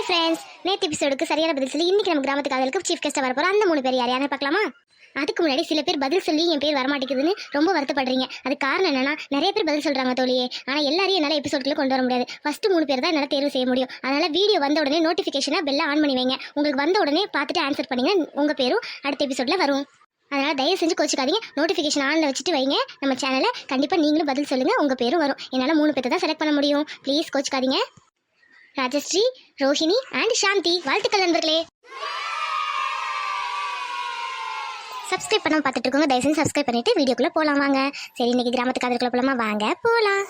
Hi friends நேற்று எபிசோடுக்கு சரியான பதில் சொல்லி இன்னைக்கு நம்ம கிராமத்து காதலுக்கு சீஃப் கெஸ்ட்டாக வர போகிற அந்த மூணு பேர் யார்? யாரும் பார்க்கலாமா? அதுக்கு முன்னாடி சில பேர் பதில் சொல்லி என் பேர் வரமாட்டேங்குதுன்னு ரொம்ப வருத்தப்படுறீங்க. அது காரணம் என்னன்னா நிறைய பேர் பதில் சொல்றாங்க தோழியே. ஆனால் எல்லாரையும் என்னால் எபிசோட்ல கொண்டு வர முடியாது. ஃபர்ஸ்ட் மூணு பேர் தான் என்னால் தேர்வு செய்ய முடியும். அதனால வீடியோ வந்த உடனே நோட்டிஃபிகேஷனாக பெல்ல ஆன் பண்ணி வைங்க. உங்களுக்கு வந்த உடனே பார்த்துட்டு ஆன்சர் பண்ணுங்க. உங்க பேரும் அடுத்த எபிசோட்ல வரும். அதனால தயவு செஞ்சு கோச்சிக்காதீங்க. நோட்டிஃபிகேஷன் ஆனில் வச்சுட்டு வைங்க. நம்ம சேனலை கண்டிப்பாக நீங்களும் பதில் சொல்லுங்க. உங்க பேரும் வரும். என்னால் மூணு பேர்த்த தான் செலக்ட் பண்ண முடியும். ப்ளீஸ் கோச்சிக்காதீங்க. ராஜஸ்ரீ ரோஹிணி அண்ட் சாந்தி. வாழ்த்துக்கள் நண்பர்களே. சப்ஸ்கிரைப் பண்ணாமல் பார்த்துட்டு இருக்கோங்க தயவு செஞ்சு சப்ஸ்கிரைப் பண்ணிட்டு வீடியோக்குள்ளே போகலாம் வாங்க. சரி இன்னைக்கு கிராமத்துக்கு அதுக்குள்ளே போகலாமா வாங்க போகலாம்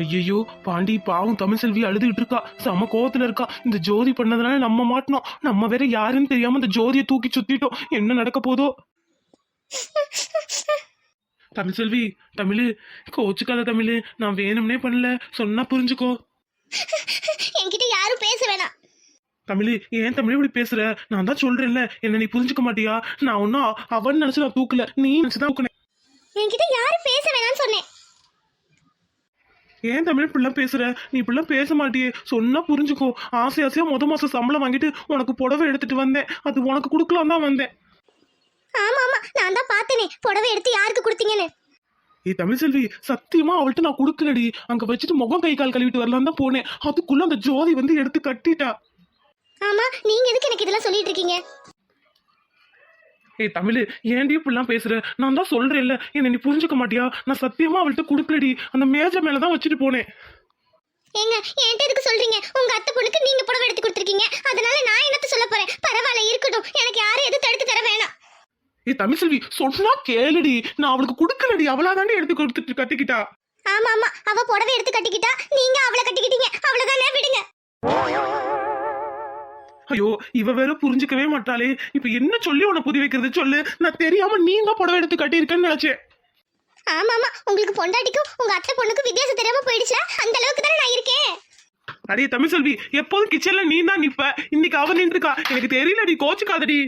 ஐயையோ பாண்டி பாவம் தமிழ் செல்வி அழுதுகிட்டு இருக்கா. செம கோவத்துல இருக்கா. இந்த ஜோதி பண்ணதுனால நம்ம மாட்டினோம். நம்ம வேற யாருன்னு தெரியாம இந்த ஜோதியை தூக்கி சுத்திட்டோம். என்ன நடக்க போதோ? தமிழ் செல்வி தமிழ் கோச்சுக்காத தமிழ். நான் வேணும்னே பண்ணல. சொன்னா புரிஞ்சுக்கோ. என்கிட்ட யாரும் பேச வேணாம். தமிழ் ஏன் தமிழ் இப்படி பேசுற? நான் தான் சொல்றேன்ல. என்ன நீ புரிஞ்சுக்க மாட்டியா? நான் ஒன்னும் அவன் நினைச்சு நான் தூக்கல. நீ நினைச்சுதான் தூக்குனேன் என்கிட்ட யாரும் பேச வேணாம்னு சொன்னேன். ஏன் தமிழ் இப்படிலாம் பேசுற? நீ இப்படிலாம் பேச மாட்டியே. சொன்னா புரிஞ்சுக்கோ. ஆசை ஆசையா முத மாசம் சம்பளம் வாங்கிட்டு உனக்கு புடவை எடுத்துட்டு வந்தேன். அது உனக்கு கொடுக்கலாம் தான் வந்தேன். ஆமா ஆமா. நான் தான் பார்த்தேனே. புடவை எடுத்து யாருக்கு கொடுத்தீங்கன்னு? ஏய் தமிழ் செல்வி சத்தியமா அவள்கிட்ட நான் கொடுக்கலடி. அங்க வச்சுட்டு முகம் கை கால் கழுவிட்டு வரலாம் தான் போனேன். அதுக்குள்ள அந்த ஜோதி வந்து எடுத்து கட்டிட்டா. ஆமா நீங்க எதுக்கு எனக்கு இதெல்லாம் சொல்லிட்டு இருக்கீங்க? ஏய் தமிழ் ஏன்டி இப்படிலாம் பேசுற? நான் தான் சொல்றேன்ல. என்ன நீ புரிஞ்சுக்க மாட்டியா? நான் சத்தியமா அவள்கிட்ட கொடுக்கலடி. அந்த மேஜை மேல தான் வச்சுட்டு போனேன். ஏங்க என்கிட்ட எதுக்கு சொல்றீங்க? உங்க அத்தை பொண்ணுக்கு நீங்க புடவை எடுத்து கொடுத்துருக்கீங்க. அதனால நான் என்னத்த சொல்ல போறேன்? பரவாயில்ல இருக்கட்டும். எனக்கு யாரும் எதுவும் தடுத்து தர வேணாம். ஏய் தமிழ் செல்வி சொன்னா கேளுடி. நான் அவளுக்கு கொடுக்கலடி. அவளா தாண்டி எடுத்து கொடுத்துட்டு கட்டிக்கிட்டா. ஆமா ஆமா அவ புடவை எடுத்து கட்டிக்கிட்டா. நீங்க அவளை கட்டிக்கிட்டீங்க. அவ்வளவுதானே விடுங்க. ஐயோ இவ வேற புரிஞ்சுக்கவே மாட்டாளே. இப்ப என்ன சொல்லி உன்னை புரிய வைக்கிறது சொல்லு. நான் தெரியாம நீங்க புடவை எடுத்து கட்டியிருக்கேன்னு நினைச்சேன். ஆமா ஆமா உங்களுக்கு பொண்டாட்டிக்கும் உங்க அத்தை பொண்ணுக்கும் வித்தியாசம் தெரியாம போயிடுச்சா அந்த அளவுக்கு தானே நான் இருக்கேன். அடே தமிழ் செல்வி எப்போதும் கிச்சன்ல நீ தான் நிப்ப இன்னைக்கு அவ நின்றுக்கா. எனக்கு தெரியலடி கோச்சுக்காதடி.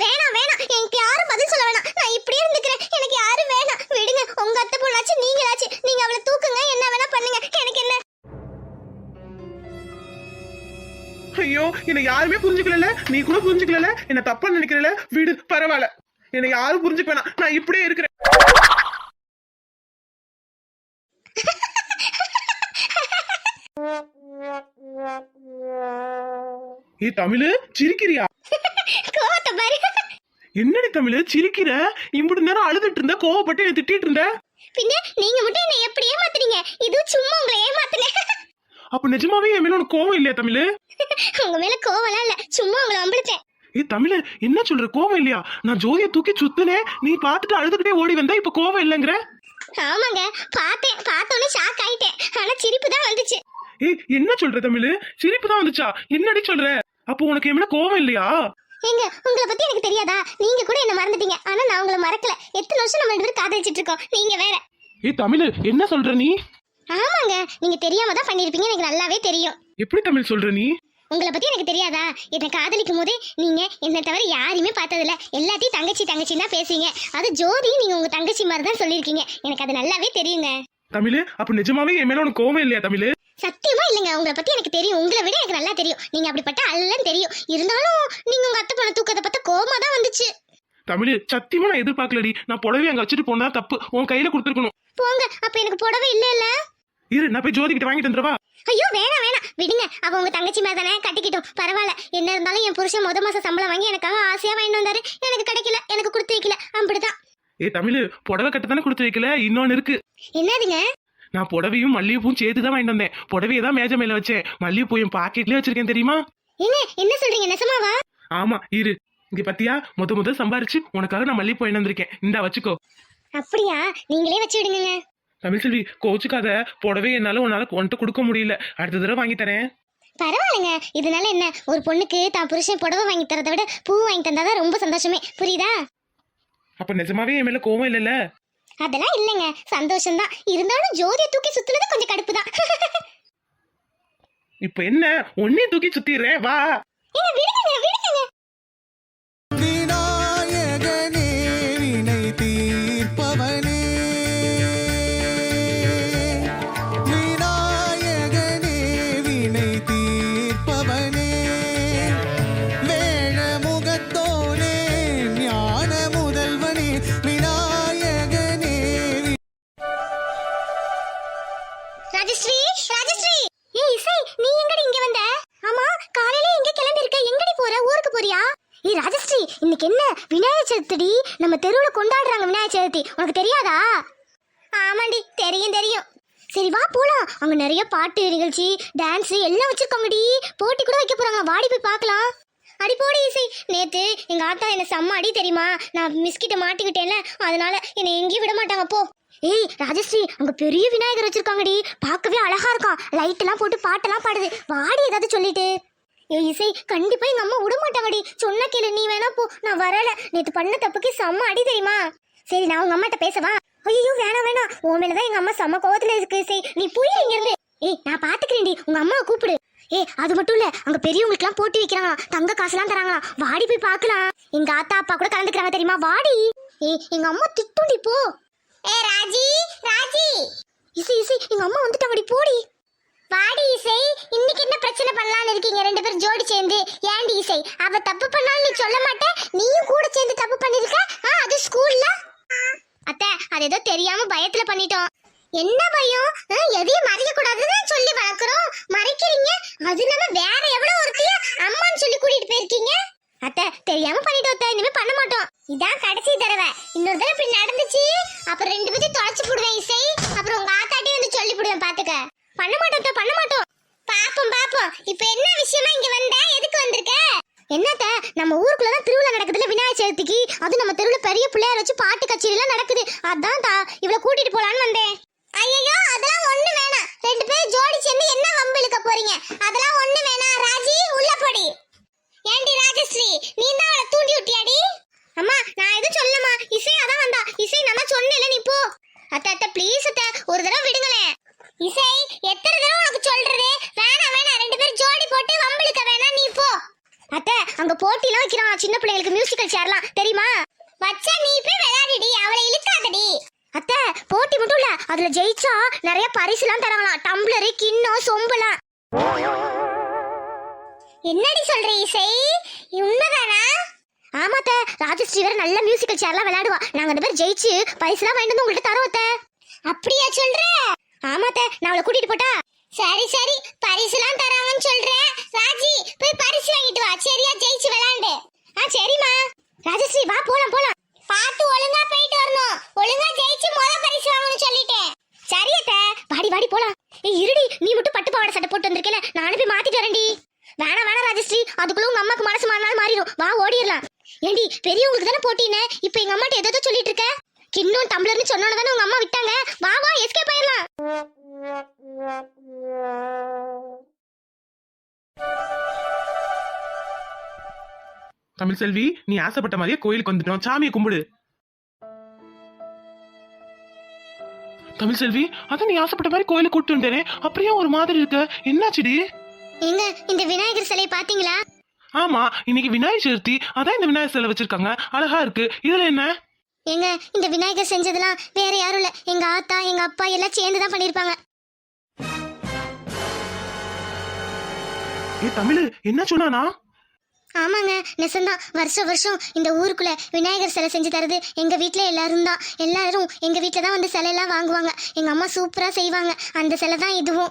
வேணாம் வேணாம். எனக்கு யாரும் பதில் சொல்ல வேணாம். நான் இப்படியே இருந்துக்கிறேன். எனக்கு யாரும் வேணாம். ஐயோ என்னை யாருமே புரிஞ்சுக்கல நீ கூட புரிஞ்சுக்கல என்ன தப்பா நினைக்கிறல விடு பரவாயில்ல. என்னை யாரும் புரிஞ்சுக்க வேணாம் நான் இப்படியே இருக்கிறேன். ஏ தமிழு சிரிக்கிறியா? என்னடி தமிழு சிரிக்கிற? இம்புட்டு நேரம் அழுதுட்டு இருந்த கோவப்பட்டு என்ன திட்டிட்டு இருந்த பின்ன நீங்க மட்டும் என்ன எப்படி ஏமாத்துறீங்க இது சும்மா உங்களை ஏமாத்துனேன் அப்ப நிஜமாவே என் மேல உனக்கு கோவம் இல்லையா தமிழு? உங்க மேல கோவம்லாம் இல்ல. சும்மா உங்களை அம்பிளிச்சேன் ஏ தமிழு என்ன சொல்ற? கோவம் இல்லையா? நான் ஜோதியை தூக்கி சுத்துனேன் நீ பார்த்துட்டு அழுதுகிட்டே ஓடி வந்தா இப்ப கோவம் இல்லைங்கிற? ஆமாங்க. பார்த்தேன். பார்த்தோன்னே ஷாக் ஆயிட்டேன். ஆனா சிரிப்பு தான் வந்துச்சு. ஏய் என்ன சொல்ற தமிழு? சிரிப்பு தான் வந்துச்சா? என்னடி சொல்ற? அப்போ உனக்கு என் மேல கோவம் இல்லையா? ஏங்க உங்களை பத்தி எனக்கு தெரியாதா? நீங்க கூட என்ன மறந்துட்டீங்க. ஆனா நான் உங்களை மறக்கல. எத்தனை வருஷம் நம்ம ரெண்டு பேரும் காதலிச்சிட்டு இருக்கோம். நீங்க வேற. ஏய் தமிழு என்ன சொல்ற நீ? ஆமாங்க நீங்க தெரியாம தான் பண்ணிருப்பீங்க எனக்கு நல்லாவே தெரியும். எப்படி தமிழ் சொல்ற நீ? உங்களை பத்தி எனக்கு தெரியாதா? என்னை காதலிக்கும் போதே நீங்க என்னை தவிர யாரையுமே பார்த்ததில்ல. எல்லாத்தையும் தங்கச்சி தங்கச்சின்னு தான் பேசுவீங்க. அது ஜோதி நீங்க உங்க தங்கச்சி மாதிரி தான் சொல்லியிருக்கீங்க. எனக்கு அது நல்லாவே தெரியுங்க. தமிழு அப்ப நிஜமாவே என் மேல உனக்கு கோவம் இல்லையா தமிழு? சத்தியமா இல்லைங்க. உங்களை பத்தி எனக்கு தெரியும். உங்களை விட எனக்கு நல்லா தெரியும். நீங்க அப்படிப்பட்ட அல்லன்னு தெரியும். இருந்தாலும் நீங்க உங்க அத்தை பொண்ணை தூக்கத்தை பார்த்தா கோவமா தான் வந்துச்சு. தமிழு சத்தியமா நான் எதிர்பார்க்கலடி. நான் புடவை அங்க வச்சுட்டு போனா தப்பு. உன் கையில கொடுத்துருக்கணும். போங்க. அப்ப எனக்கு புடவை இல்ல இல்ல இரு நான் போய் ஜோதி கிட்ட வாங்கிட்டு வந்துடவா? ஐயோ வேணாம் வேணாம். விடுங்க. அவ உங்க தங்கச்சி மாதிரி தானே கட்டிக்கிட்டோம். பரவாயில்ல. என்ன இருந்தாலும் என் புருஷன் முத மாசம் சம்பளம் வாங்கி எனக்காக ஆசையா வாங்கிட்டு வந்தாரு. எனக்கு கிடைக்கல. எனக்கு கொடுத்து வைக்கல. அப்படிதான். ஏ தமிழு புடவை கட்ட தானே கொடுத்து வைக்கல? இன்னொன்னு இருக்கு. என்னதுங்க? நான் புடவையும் மல்லிகைப்பூவும் சேர்த்து தான் வாங்கிட்டு வந்தேன். புடவையை தான் மேஜை மேல வச்சேன். மல்லிகைப்பூ என் பாக்கெட்லயே வச்சிருக்கேன் தெரியுமா? ஏங்க என்ன சொல்றீங்க? நெசமாவா? ஆமா இரு. இங்க பத்தியா? முத முத சம்பாரிச்சு உனக்காக நான் மல்லிகைப்பூ வாங்கிட்டு வந்திருக்கேன். இந்தா வச்சுக்கோ. அப்படியா? நீங்களே வச்சு விடுங்க தமிழ் செல்வி கோச்சுக்காத. புடவை என்னால உன்னால உன்கிட்ட கொடுக்க முடியல. அடுத்த தடவை வாங்கி தரேன். பரவாயில்லைங்க. இதனால என்ன? ஒரு பொண்ணுக்கு தான் புருஷன் புடவை வாங்கி தரதை விட பூ வாங்கி தந்தாதான் ரொம்ப சந்தோஷமே. புரியுதா? அப்ப நிஜமாவே என் மேல கோவம் இல்லைல்ல? அதெல்லாம் இல்லைங்க. சந்தோஷம்தான். இருந்தாலும் ஜோதியை தூக்கி சுத்துனது கொஞ்சம் கடுப்பு தான் இப்ப என்ன? ஒன்னையும் தூக்கி சுத்திடுறேன். வா. விடுங்க விடுங்க. விநாயகர் சதுர்த்தி நம்ம தெருவில் கொண்டாடுறாங்க விநாயகர் சதுர்த்தி. உனக்கு தெரியாதா? ஆமாண்டி தெரியும் தெரியும். சரி வா போலாம். அங்க நிறைய பாட்டு நிகழ்ச்சி டான்ஸ் எல்லாம் வச்சிருக்காங்கடி. போட்டி கூட வைக்க போறாங்க. வாடி போய் பார்க்கலாம். அடி போடி இசை. நேத்து எங்க ஆத்தா என்ன செம்ம அடி தெரியுமா? நான் மிஸ்கிட்ட மாட்டிக்கிட்டேன்ல. அதனால என்னை எங்கேயும் விட மாட்டாங்க. போ. ஏய் ராஜஸ்ரீ அங்க பெரிய விநாயகர் வச்சிருக்காங்கடி. பார்க்கவே அழகா இருக்கான். லைட் எல்லாம் போட்டு பாட்டெல்லாம் பாடுது. வாடி ஏதாவது சொல்லிட்டு. ஏய் இசை கண்டிப்பா எங்க அம்மா விட மாட்டாங்கடி சொன்ன கேளு நீ வேணா போ. நான் வரல. நேத்து பண்ண தப்புக்கு செம்ம அடி தெரியுமா? சரி நான் உங்க அம்மாட்ட பேசவா? ஐயோ வேணாம் வேணாம். உன் மேலதான் எங்க அம்மா செம்ம கோவத்துல இருக்கு இசை. நீ புரிய இங்க இருந்து. ஏய் நான் பாத்துக்கிறேன்டி. உங்க அம்மாவை கூப்பிடு. ஏய் அது மட்டும் இல்ல அங்க பெரியவங்களுக்கு எல்லாம் போட்டி வைக்கிறாங்க தங்க காசுலாம் தராங்களா வாடி போய் பார்க்கலாம் எங்க ஆத்தா அப்பா கூட கலந்துக்கிறாங்க தெரியுமா? வாடி. ஏய் எங்க அம்மா திட்டுண்டி போ. ஏ ராஜி ராஜி. இசை இசை எங்க அம்மா வந்துட்டாங்கடி போடி. வாடி இசை இன்னைக்கு என்ன பிரச்சனை பண்ணலாம்னு இருக்கீங்க? ரெண்டு பேரும் ஜோடி சேர்ந்து. ஏண்டி இசை? அவ தப்பு பண்ணாலும் நீ சொல்ல மாட்டே. நீயும் கூட சேர்ந்து தப்பு பண்ணிருக்க? ஆ அது ஸ்கூல்ல? அத்தை அது ஏதோ தெரியாம பயத்துல பண்ணிட்டோம். என்ன பயம்? எதையும் மறைக்க கூடாதுன்னு சொல்லி வளர்க்குறோம். மறைக்கிறீங்க? அது இல்லாம வேற எவ்வளவு ஒருத்தைய அம்மான்னு சொல்லி கூட்டிட்டு போயிருக்கீங்க? அத்தை தெரியாம பண்ணிட்டோம் அத்தை. இனிமே பண்ண மாட்டோம். இதான் கடைசி தடவை. இன்னொரு தடவை இப்படி நடந்துச்சு. அப்புறம் ரெண்டு பேத்தையும் தொலைச்சு போடுவேன் இசை அப்புறம் உங்க ஆத்தாட்டி வந்து சொல்லி போடுவேன் பாத்துக்க பண்ண மாட்டோம் அத்தை, பண்ண மாட்டோம் பாப்போம் பாப்போம் இப்போ என்ன விஷயமா இங்க வந்த? எதுக்கு வந்திருக்க? என்னத்த நம்ம ஊருக்குள்ள தான் திருவிழா நடக்குதுல விநாயகர் சதுர்த்திக்கு? அது நம்ம தெருவுல பெரிய பிள்ளையார் வச்சு பாட்டு கச்சேரி எல்லாம் நடக்குது. அதான் தா இவள கூட்டிட்டு போலான்னு வந்தேன். ஐயோ அதெல்லாம் ஒண்ணு வேணாம். ரெண்டு பேரும் ஜோடி சேர்ந்து என்ன வம்பு இழுக்க போறீங்க? அதெல்லாம் ஒண்ணு வேணாம். ராஜி உள்ள போடி. ஏண்டி ராஜஸ்ரீ நீ தான் அவளை தூண்டி விட்டியாடி? அம்மா நான் எதுவும் சொல்லமா இசை அதான் வந்தா. இசை நான் தான் சொன்னேன்ல நீ போ. அத்தை அத்தை ப்ளீஸ் அத்தை ஒரு தடவை விடுங்களேன். இசை எத்தனை தடவை உனக்கு சொல்றது? வேணாம் வேணாம் ரெண்டு பேரும் ஜோடி போட்டு வம்பிழுக்க வேணாம் நீ போ அத்தை அங்க போட்டிலாம் வைக்கிறான். சின்ன பிள்ளைங்களுக்கு மியூசிக்கல் சேர்லாம் தெரியுமா? வச்ச நீ போய் விளையாடிடி. அவளை இழுக்காதடி. அத்தை போட்டி மட்டும் இல்ல. அதுல ஜெயிச்சா நிறைய பரிசுலாம் தராங்களாம் டம்ளர் கிண்ணம் சொம்புலாம். என்னடி சொல்ற இசை? உண்மைதானா? ஆமாத்த ராஜஸ்ரீ வேற நல்ல மியூசிக்கல் சேர்லாம் விளையாடுவா. நாங்க ரெண்டு பேர் ஜெயிச்சு பரிசுலாம் வாங்கிட்டு வந்து உங்கள்கிட்ட தரோம் அத்தை. அப்படியா சொல்ற? ஆமாத்த நான் அவளை கூட்டிட்டு போட்டா சரி சரி. பரிசுலாம் தராங்கன்னு சொல்றேன் ராஜி போய் பரிசு வாங்கிட்டு வா. சரியா ஜெயிச்சு விளையாண்டு ஆ சரிம்மா. ராஜஸ்ரீ வா போலாம் போலாம். பார்த்து ஒழுங்கா போயிட்டு வரணும். ஒழுங்கா ஜெயிச்சு முத பரிசு வாங்கணும்னு சொல்லிட்டேன். சரி வாடி வாடி போலாம். ஏய் இருடி. நீ மட்டும் பட்டு பாவாடை சட்டை போட்டு வந்திருக்கல. நானே போய் மாத்திட்டு வரேன்டி. வேணா வேணாம் ராஜஸ்ரீ. அதுக்குள்ள உங்க அம்மாக்கு மனசு மாறினாலும் மாறிடும் வா ஓடிடலாம். ஏண்டி பெரியவங்களுக்கு தானே போட்டினே இப்போ எங்க அம்மாட்ட ஏதோ சொல்லிட்டு இருக்க. கிண்ணும் டம்ளர்னு சொன்னோன்னு தானே உங்க அம்மா விட்டாங்க. தமிழ் செல்வி நீ ஆசைப்பட்ட மாதிரியே கோயிலுக்கு வந்துட்டோம். சாமியை கும்பிடு. தமிழ் செல்வி அதான் நீ ஆசைப்பட்ட மாதிரி கோயிலுக்கு கூட்டு வந்துட்டேனே. அப்படியே ஒரு மாதிரி இருக்க? என்னாச்சுடி எங்க இந்த விநாயகர் சிலை பாத்தீங்களா ஆமா இன்னைக்கு விநாயகர் சதுர்த்தி. அதான் இந்த விநாயகர் சிலை வச்சிருக்காங்க. அழகா இருக்கு. இதுல என்ன? எங்க இந்த விநாயகர் செஞ்சதெல்லாம் வேற யாரும் இல்ல. எங்க ஆத்தா எங்க அப்பா எல்லாம் சேர்ந்து தான் பண்ணிருப்பாங்க ஏ தமிழ் என்ன சொன்னானா? ஆமாங்க நெசந்தான் வருஷம் வருஷம் இந்த ஊருக்குள்ள விநாயகர் சிலை செஞ்சு தரது எங்க வீட்டில் எல்லாரும் தான். எல்லாரும் எங்க வீட்டில் தான் வந்து சிலையெல்லாம் வாங்குவாங்க. எங்க அம்மா சூப்பரா செய்வாங்க. அந்த சிலை தான் இதுவும்.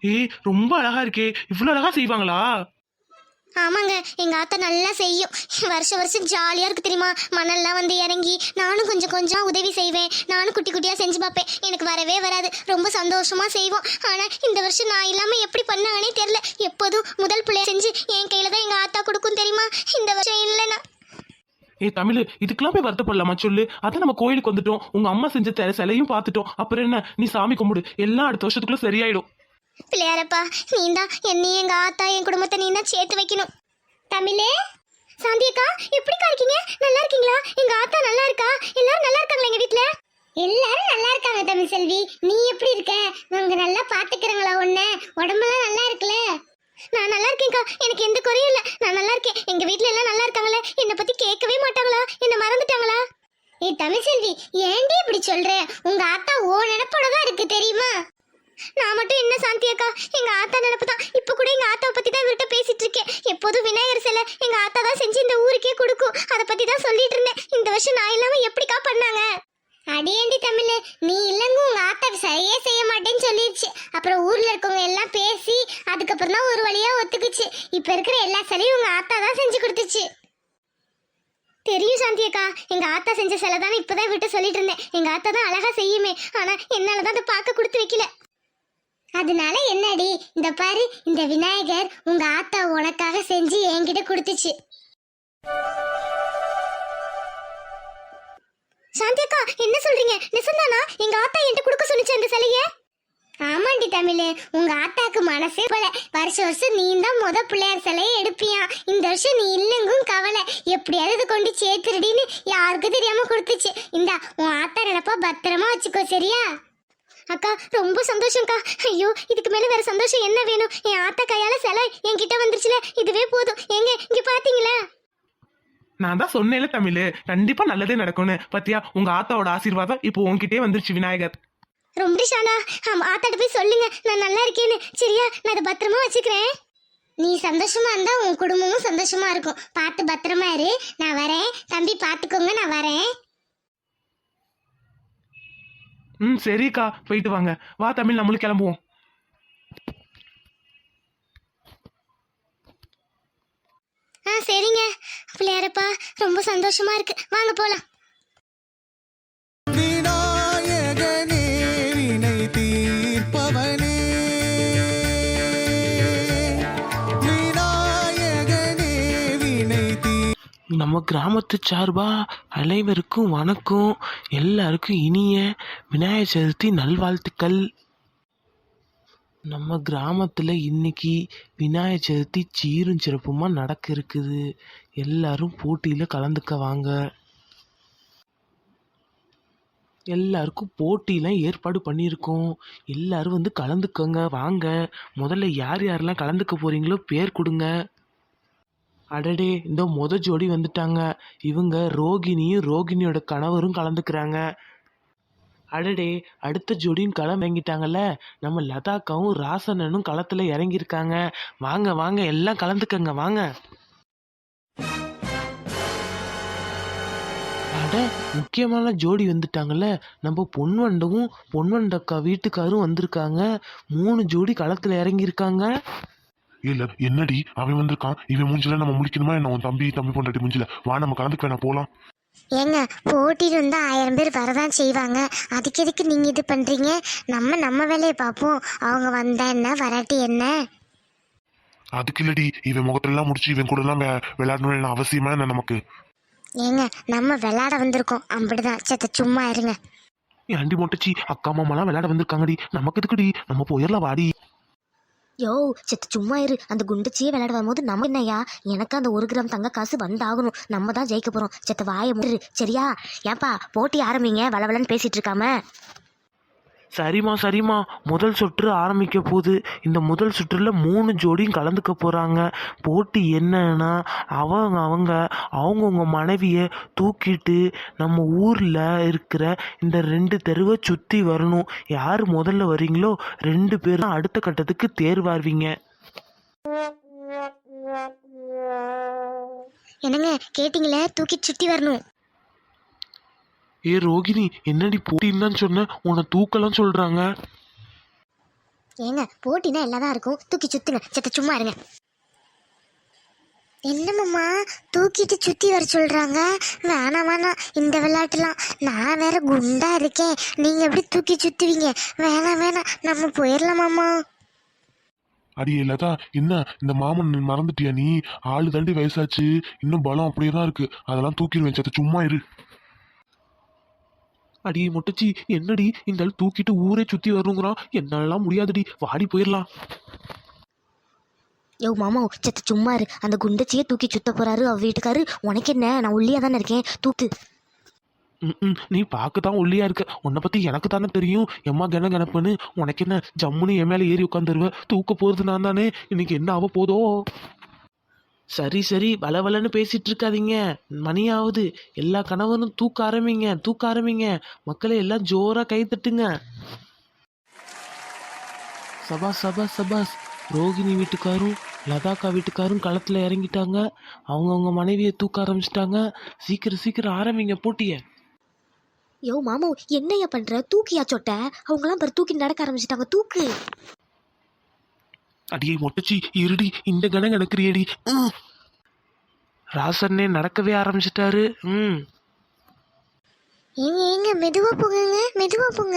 ஏய் ரொம்ப அழகா இருக்கே. இவ்வளோ அழகா செய்வாங்களா? ஆமாங்க எங்க ஆத்தா நல்லா செய்யும். வருஷம் வருஷம் ஜாலியா இருக்கு தெரியுமா? மணல்லாம் வந்து இறங்கி நானும் கொஞ்சம் கொஞ்சம் உதவி செய்வேன். நானும் குட்டி குட்டியா செஞ்சு பார்ப்பேன். எனக்கு வரவே வராது. ரொம்ப சந்தோஷமா செய்வோம். ஆனா இந்த வருஷம் நான் இல்லாம எப்படி பண்ணாங்கன்னே தெரியல. எப்போதும் முதல் பிள்ளைய செஞ்சு என் கையில தான் எங்க ஆத்தா கொடுக்கும் தெரியுமா? இந்த வருஷம் இல்லைனா ஏ தமிழ் இதுக்கெல்லாம் போய் வருத்தப்படலாமா சொல்லு? அதான் நம்ம கோயிலுக்கு வந்துட்டோம். உங்க அம்மா செஞ்ச சிலையும் பார்த்துட்டோம். அப்புறம் என்ன? நீ சாமி கும்பிடு. எல்லாம் அடுத்த வருஷத்துக்குள்ள சரியாயிடும். பிள்ளையாரப்பா நீ தான் என்னையும் எங்க ஆத்தா என் குடும்பத்தை நீ தான் சேர்த்து வைக்கணும். தமிழே சாந்தியக்கா எப்படிக்கா இருக்கீங்க? நல்லா இருக்கீங்களா? எங்க ஆத்தா நல்லா இருக்கா? எல்லாரும் நல்லா இருக்காங்களா எங்க வீட்ல? எல்லாரும் நல்லா இருக்காங்க தமிழ் செல்வி. நீ எப்படி இருக்க? அவங்க நல்லா பாத்துக்கிறங்களா உன்ன? உடம்பெல்லாம் நல்லா இருக்குல்ல? நான் நல்லா இருக்கேன்க்கா. எனக்கு எந்த குறையும் இல்ல. நான் நல்லா இருக்கேன். எங்க வீட்ல எல்லாம் நல்லா இருக்காங்களே? என்னை பத்தி கேட்கவே மாட்டாங்களா? என்ன மறந்துட்டாங்களா? ஏ தமிழ் செல்வி ஏன்டி இப்படி சொல்ற? உங்க ஆத்தா ஓ நினைப்போட தான் இருக்கு தெரியுமா? நான் மட்டும் என்ன சாந்தி அக்கா? எங்க ஆத்தா நினைப்பு தான். இப்ப கூட எங்க ஆத்தாவை பத்தி தான் இவர்கிட்ட பேசிட்டு இருக்கேன். எப்போதும் விநாயகர் சிலை எங்க ஆத்தா தான் செஞ்சு இந்த ஊருக்கே கொடுக்கும். அதை பத்தி தான் சொல்லிட்டு இருந்தேன். இந்த வருஷம் நான் இல்லாம எப்படிக்கா பண்ணாங்க? அடியேண்டி தமிழ் நீ இல்லைங்க உங்க ஆத்தா சரியே செய்ய மாட்டேன்னு சொல்லிடுச்சு அப்புறம் ஊர்ல இருக்கவங்க எல்லாம் பேசி அதுக்கப்புறம் தான் ஒரு வழியா ஒத்துக்குச்சு. இப்ப இருக்கிற எல்லா சிலையும் உங்க ஆத்தா தான் செஞ்சு கொடுத்துச்சு. தெரியும் சாந்தி அக்கா. எங்க ஆத்தா செஞ்ச சிலை தானே இப்பதான் விட்டு சொல்லிட்டு இருந்தேன். எங்க ஆத்தா தான் அழகா செய்யுமே. ஆனா என்னாலதான் அதை பார்க்க கொடுத்து வைக்கல. அதனால என்னடி? இந்த பாரு இந்த விநாயகர் உங்க ஆத்தா உனக்காக செஞ்சு என்கிட்ட கொடுத்துச்சு. சாந்தியக்கா என்ன சொல்றீங்க? நிசந்தானா? எங்க ஆத்தா என்கிட்ட கொடுக்க சொன்னிச்சு அந்த சிலைய? ஆமாண்டி தமிழே உங்க ஆத்தாக்கு மனசே போல. வருஷம் வருஷம் நீ தான் முத பிள்ளையார் சிலையை எடுப்பியா? இந்த வருஷம் நீ இல்லைங்கும் கவலை. எப்படியாவது கொண்டு சேர்த்துருடின்னு யாருக்கும் தெரியாம கொடுத்துச்சு. இந்தா உன் ஆத்தா நினைப்பா பத்திரமா வச்சுக்கோ சரியா? அக்கா ரொம்ப சந்தோஷம்க்கா. ஐயோ இதுக்கு மேல வேற சந்தோஷம் என்ன வேணும்? என் ஆத்தா கையால சிலை என்கிட்ட வந்துருச்சுல. இதுவே போதும். எங்க இங்க பாத்தீங்களா? நான் தான் சொன்னேன்ல தமிழ். கண்டிப்பா நல்லதே நடக்கும்னு. பத்தியா உங்க ஆத்தாவோட ஆசீர்வாதம் இப்போ உன்கிட்டே வந்துருச்சு விநாயகர். ரொம்ப ஷானா. ஆமா, ஆத்தாட்ட போய் சொல்லுங்க. நான் நல்லா இருக்கேன்னு. சரியா நான் அதை பத்திரமா வச்சுக்கிறேன். நீ சந்தோஷமா இருந்தா உன் குடும்பமும் சந்தோஷமா இருக்கும். பார்த்து பத்திரமா இரு. நான் வரேன். தம்பி பார்த்துக்கோங்க. நான் வரேன். ம் சரிக்கா. போயிட்டு வாங்க. வா தமிழ் நம்மளும் கிளம்புவோம். ஆ சரிங்க. பிள்ளையாரப்பா ரொம்ப சந்தோஷமா இருக்கு. வாங்க போலாம். நம்ம கிராமத்து சார்பா அனைவருக்கும் வணக்கம். எல்லாருக்கும் இனிய விநாயகர் சதுர்த்தி நல்வாழ்த்துக்கள். நம்ம கிராமத்தில் இன்னைக்கு விநாயகர் சதுர்த்தி சீரும் சிறப்புமா நடக்க இருக்குது. எல்லாரும் போட்டியில் கலந்துக்க வாங்க. எல்லாருக்கும் போட்டிலாம் ஏற்பாடு பண்ணியிருக்கோம். எல்லாரும் வந்து கலந்துக்கோங்க வாங்க. முதல்ல யார் யாரெல்லாம் கலந்துக்க போறீங்களோ பேர் கொடுங்க. அடடே இந்த முத ஜோடி வந்துட்டாங்க. இவங்க ரோகிணியும் ரோகிணியோட கணவரும் கலந்துக்கிறாங்க. அடடே அடுத்த ஜோடியும் களம் இறங்கிட்டாங்கல்ல? நம்ம லதாக்காவும் ராசனனும் களத்துல இறங்கியிருக்காங்க. வாங்க வாங்க எல்லாம் கலந்துக்கங்க வாங்க. அட முக்கியமான ஜோடி வந்துட்டாங்கல்ல? நம்ம பொன்வண்டவும் பொன்வண்டக்கா வீட்டுக்காரும் வந்திருக்காங்க. மூணு ஜோடி களத்துல இறங்கியிருக்காங்க. இல்ல என்னடி? அவன் வந்திருக்கான். இவன் மூஞ்சில நம்ம முடிக்கணுமா என்ன? உன் தம்பி தம்பி பொண்டாட்டி மூஞ்சில. வா நம்ம கலந்துக்க வேணா போலாம். ஏங்க போட்டியில் வந்து ஆயிரம் பேர் வரதான் செய்வாங்க. அதுக்கு எதுக்கு நீங்க இது பண்றீங்க? நம்ம நம்ம வேலையை பார்ப்போம். அவங்க வந்தா என்ன? வராட்டி என்ன? அதுக்கு இல்லடி. இவன் முகத்திலாம் முடிச்சு இவன் கூட எல்லாம் விளையாடணும்னு அவசியமா என்ன நமக்கு? ஏங்க நம்ம விளையாட வந்திருக்கோம். அப்படிதான். சத்த சும்மா இருங்க. ஏண்டி மொட்டச்சி அக்கா மாமாலாம் விளையாட வந்திருக்காங்கடி. நமக்கு எதுக்குடி? நம்ம போயிடலாம் வாடி. யோ செத்து சும்மா இரு. அந்த குண்டச்சியே விளையாட வரும்போது நம்ம என்னய்யா? எனக்கு அந்த ஒரு கிராம் தங்க காசு வந்தாகணும். நம்ம தான் ஜெயிக்க போறோம். செத்த வாய முரு சரியா? ஏன்பா போட்டி ஆரம்பிங்க. வளவலன்னு பேசிட்டு இருக்காம. சரிம்மா சரிம்மா. முதல் சுற்று ஆரம்பிக்க போகுது. இந்த முதல் சுற்றில் மூணு ஜோடியும் கலந்துக்க போகிறாங்க போட்டி என்னன்னா அவங்க அவங்க அவங்கவுங்க மனைவியை தூக்கிட்டு நம்ம ஊரில் இருக்கிற இந்த ரெண்டு தெருவை சுற்றி வரணும். யார் முதல்ல வரீங்களோ ரெண்டு பேரும் அடுத்த கட்டத்துக்கு தேர்வார்வீங்க என்னங்க கேட்டிங்களே தூக்கி சுற்றி வரணும். ஏ ரோகிணி என்னடி போட்டின்னு சொன்ன? உன்னை தூக்கலாம் சொல்கிறாங்க ஏங்க போட்டினா எல்லாம் தான் இருக்கும். தூக்கி சுத்துங்க. செத்த சும்மா இருங்க. என்னம்மா தூக்கிட்டு சுத்தி வர சொல்றாங்க. வேணாம் வேணாம். இந்த விளையாட்டுலாம் நான் வேற குண்டா இருக்கேன். நீங்க எப்படி தூக்கி சுத்துவீங்க? வேணாம் வேணாம். நம்ம போயிடலாமாம்மா அடி இல்லாதா என்ன? இந்த மாமன் மறந்துட்டியா நீ? ஆளு தாண்டி வயசாச்சு. இன்னும் பலம் அப்படியே தான் இருக்கு. அதெல்லாம் தூக்கிடுவேன் சத்த. சும்மா இரு. அடி மொட்டச்சி. என்னடி? இந்த ஆள் தூக்கிட்டு ஊரே சுற்றி வருங்கிறான் என்னாலலாம் முடியாதுடி. வாடி போயிடலாம். யோ மாமா செத்த சும்மா இரு. அந்த குண்டச்சியே தூக்கி சுத்த போறாரு அவ வீட்டுக்காரு. உனக்கு என்ன? நான் ஒல்லியா தானே இருக்கேன். தூக்கு. ம் நீ பார்க்க தான் ஒல்லியா இருக்க. உன்னை பத்தி எனக்கு தானே தெரியும். எம்மா கென கணப்புன்னு உனக்கு என்ன? ஜம்முன்னு என் மேலே ஏறி உட்காந்துருவ தூக்க போறது நான் தானே. இன்னைக்கு என்ன ஆக போதோ? சரி சரி வளவலன்னு பேசிட்டு இருக்காதீங்க மணி ஆகுது எல்லா கணவரும் தூக்க ஆரம்பிங்க தூக்க ஆரம்பிங்க. மக்களை எல்லாம் ஜோரா கை தட்டுங்க. சபாஸ் சபாஸ் சபாஸ் ரோகிணி வீட்டுக்காரும் லதாக்கா வீட்டுக்காரும் களத்தில் இறங்கிட்டாங்க. அவங்கவுங்க மனைவியை தூக்க ஆரம்பிச்சிட்டாங்க. சீக்கிரம் சீக்கிரம் ஆரம்பிங்க போட்டிய. யோ மாமு என்னையா பண்ற? தூக்கியா சொட்ட? அவங்களாம் பாரு தூக்கி நடக்க ஆரம்பிச்சிட்டாங்க. தூக்கு. அடியே மொட்டச்சி இருடி இந்த கணம் கிடக்குறியடி ம். ராசன்னே நடக்கவே ஆரம்பிச்சிட்டாரு. ம். ஏங்க ஏங்க மெதுவா போங்க மெதுவா போங்க.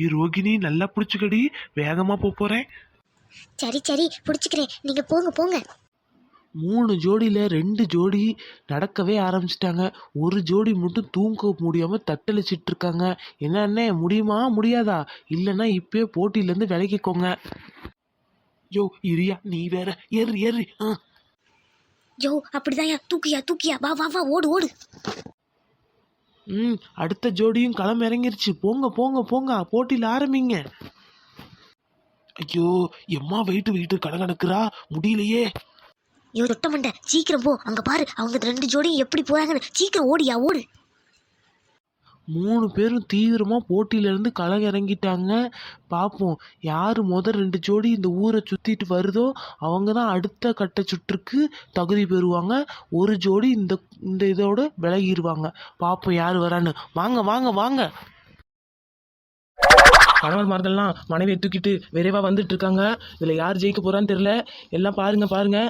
ஏ ரோகிணி நல்லா பிடிச்சிக்கடி. வேகமா போப் போறேன். சரி சரி பிடிச்சிக்கிறேன். நீங்க போங்க போங்க. மூணு ஜோடியில் ரெண்டு ஜோடி நடக்கவே ஆரம்பிச்சிட்டாங்க. ஒரு ஜோடி மட்டும் தூங்க முடியாமல் தட்டளிச்சிட்டு இருக்காங்க என்ன அண்ணே முடியுமா முடியாதா? இல்லைன்னா இப்பயே போட்டியிலேருந்து விலகிக்கோங்க. யோ இரியா நீ வேற. ஏறு ஏறு ஆ. யோ அப்படிதான்யா. தூக்கியா தூக்கியா. வா வா வா ஓடு ஓடு. ம் அடுத்த ஜோடியும் களம் இறங்கிருச்சு. போங்க போங்க போங்க. போட்டியில் ஆரம்பிங்க. ஐயோ எம்மா வெயிட்டு வெயிட்டு கடகடக்குறா முடியலையே. யோ தொட்ட மண்டை சீக்கிரம் போ. அங்க பாரு. அவங்க ரெண்டு ஜோடியும் எப்படி போறாங்கன்னு. சீக்கிரம் ஓடியா ஓடு. மூணு பேரும் தீவிரமாக போட்டியிலேருந்து களம் இறங்கிட்டாங்க பார்ப்போம் யார் முதல் ரெண்டு ஜோடி இந்த ஊரை சுற்றிட்டு வருதோ அவங்க தான் அடுத்த கட்ட சுற்றுக்கு தகுதி பெறுவாங்க. ஒரு ஜோடி இந்த இந்த இதோட விலகிடுவாங்க பார்ப்போம் யார் வரான்னு. வாங்க வாங்க வாங்க. கணவன்மார்கள்லாம் மனைவியை தூக்கிட்டு விரைவாக வந்துட்டு இருக்காங்க இதில் யார் ஜெயிக்க போறான்னு தெரியல. எல்லாம் பாருங்க பாருங்க.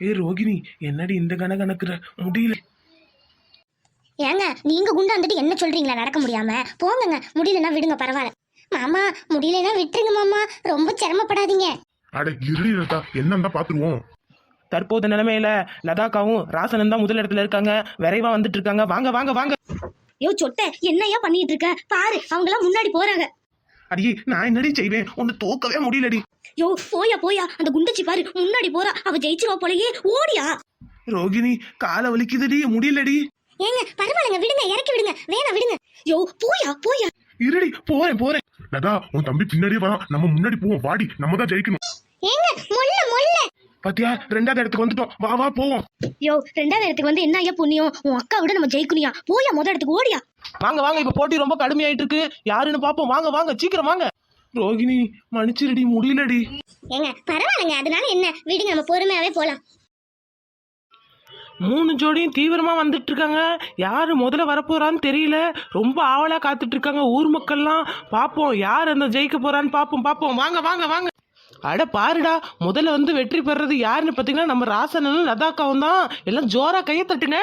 ஏ ரோகிணி என்னடி இந்த கணக்கு கணக்குற முடியல. ஏங்க நீங்க குண்டா வந்துட்டு என்ன சொல்றீங்களா? நடக்க முடியாம. போங்கங்க முடியலன்னா விடுங்க பரவாயில்ல. மாமா முடியலன்னா விட்டுருங்க மாமா. ரொம்ப சிரமப்படாதீங்க. அட இருடி லதா என்னன்னு பாத்துருவோம்? தற்போது நிலைமையில லதாக்காவும் ராசனும் தான் முதல் இடத்துல இருக்காங்க. விரைவா வந்துட்டு இருக்காங்க. வாங்க வாங்க வாங்க. யோ சொட்ட என்னையா பண்ணிட்டு இருக்க? பாரு அவங்களாம் முன்னாடி போறாங்க. அடியே நான் என்னடி செய்வேன்? ஒன்னு தோக்கவே முடியலடி. யோ போயா போயா. அந்த குண்டச்சி பாரு முன்னாடி போறா. அவ ஜெயிச்சிருவா போலயே ஓடியா. ரோகிணி காலை வலிக்குதுடி முடியலடி. ஏங்க பரவாயில்லைங்க விடுங்க இறக்கி விடுங்க வேணாம் விடுங்க. யோ போயா போயா. இருடி போறேன் போறேன். லதா உன் தம்பி பின்னாடியே வரான். நம்ம முன்னாடி போவோம். வாடி நம்ம தான் ஜெயிக்கணும். ஏங்க மொல்ல மொல்ல. பாத்தியா ரெண்டாவது இடத்துக்கு வந்துட்டோம். வா வா போவோம். யோ ரெண்டாவது இடத்துக்கு வந்து என்ன ஐயா புண்ணியம்? உன் அக்கா விட நம்ம ஜெயிக்கணுயா போயா முத இடத்துக்கு ஓடியா. வாங்க வாங்க இப்ப போட்டி ரொம்ப கடுமையாயிட்டு இருக்கு யாருன்னு பாப்போம் வாங்க வாங்க சீக்கிரம் வாங்க. ரோகிணி மன்னிச்சிருடி முடியலடி. ஏங்க பரவாயில்லைங்க அதனால என்ன? விடுங்க நம்ம பொறுமையாவே போலாம். மூணு ஜோடியும் தீவிரமாக வந்துட்டு இருக்காங்க யாரு முதல்ல வரப்போறான்னு தெரியல. ரொம்ப ஆவலாக காத்துட்டு இருக்காங்க ஊர் மக்கள்லாம். பார்ப்போம் யார் அந்த ஜெயிக்க போறான்னு பார்ப்போம் பார்ப்போம் வாங்க வாங்க வாங்க. அட பாருடா முதல்ல வந்து வெற்றி பெறது யாருன்னு பார்த்தீங்கன்னா நம்ம ராசனனும் லதாக்காவும் தான். எல்லாம் ஜோரா கையை தட்டுங்க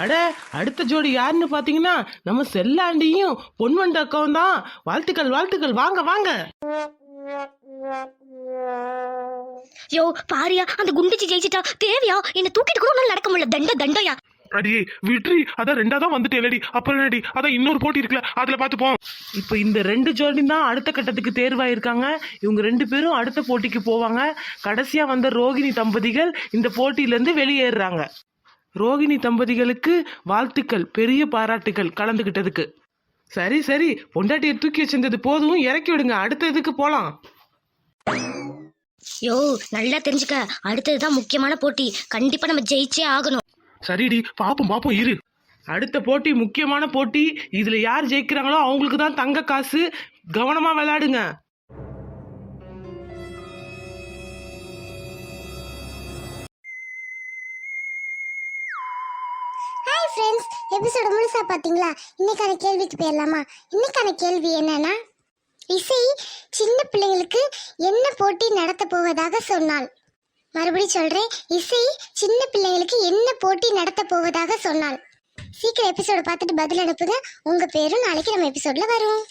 அட அடுத்த ஜோடி யாருன்னு பார்த்தீங்கன்னா நம்ம செல்லாண்டியும் பொன்வண்ட அக்காவும் தான். வாழ்த்துக்கள் வாழ்த்துக்கள். வாங்க வாங்க. யோ பாரியா அந்த குண்டச்சி ஜெயிச்சிட்டா தேவையா? என்ன தூக்கிட்டு கூட உன்னால நடக்க முடியல. தண்ட தண்டயா? அடியே விட்ரி அதான் ரெண்டா தான் வந்துட்டேலடி அப்புறம் என்னடி? அதான் இன்னொரு போட்டி இருக்குல்ல அதுல பாத்துப்போம் இப்போ இந்த ரெண்டு ஜோடி தான் அடுத்த கட்டத்துக்கு தேர்வாயிருக்காங்க. இவங்க ரெண்டு பேரும் அடுத்த போட்டிக்கு போவாங்க. கடைசியா வந்த ரோகிணி தம்பதிகள் இந்த போட்டியில இருந்து வெளியேறுறாங்க. ரோகிணி தம்பதிகளுக்கு வாழ்த்துக்கள் பெரிய பாராட்டுகள் கலந்துகிட்டதுக்கு. சரி சரி. பொண்டாட்டியை தூக்கி வச்சிருந்தது போதும். இறக்கி விடுங்க. அடுத்த இதுக்கு போலாம். யோ நல்லா தெரிஞ்சுக்க. அடுத்ததுதான் முக்கியமான போட்டி. கண்டிப்பா நம்ம ஜெயிச்சே ஆகணும். சரிடி. பாப்போம் பாப்போம். இரு. அடுத்த போட்டி முக்கியமான போட்டி. இதுல யார் ஜெயிக்கிறாங்களோ அவங்களுக்கு தான் தங்க காசு. கவனமா விளையாடுங்க. எபிசோடு முழுசா பாத்தீங்களா? இன்னைக்கான கேள்விக்கு போயிடலாமா? இன்னைக்கான கேள்வி என்னன்னா இசை சின்ன பிள்ளைங்களுக்கு என்ன போட்டி நடத்த போவதாக சொன்னாள். மறுபடியும் சொல்றேன் இசை சின்ன பிள்ளைங்களுக்கு என்ன போட்டி நடத்த போவதாக சொன்னாள். சீக்கிரம் எபிசோட பார்த்துட்டு பதில் அனுப்புங்க. உங்க பேரும் நாளைக்கு நம்ம எபிசோட்ல வரும்.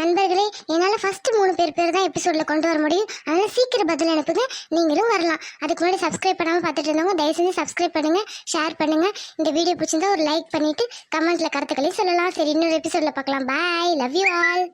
நண்பர்களே என்னால் ஃபஸ்ட்டு மூணு பேர் பேர் தான் எபிசோடில் கொண்டு வர முடியும். அதனால் சீக்கிரம் பதில் அனுப்புங்க நீங்களும் வரலாம். அதுக்கு முன்னாடி சப்ஸ்கிரைப் பண்ணாமல் பார்த்துட்டு இருந்தவங்க தயவு செஞ்சு சப்ஸ்கிரைப் பண்ணுங்கள் ஷேர் பண்ணுங்கள் இந்த வீடியோ பிடிச்சிருந்தா ஒரு லைக் பண்ணிவிட்டு கமெண்ட்டில் கருத்துக்களையும் சொல்லலாம். சரி இன்னொரு எபிசோடில் பார்க்கலாம். Bye love you all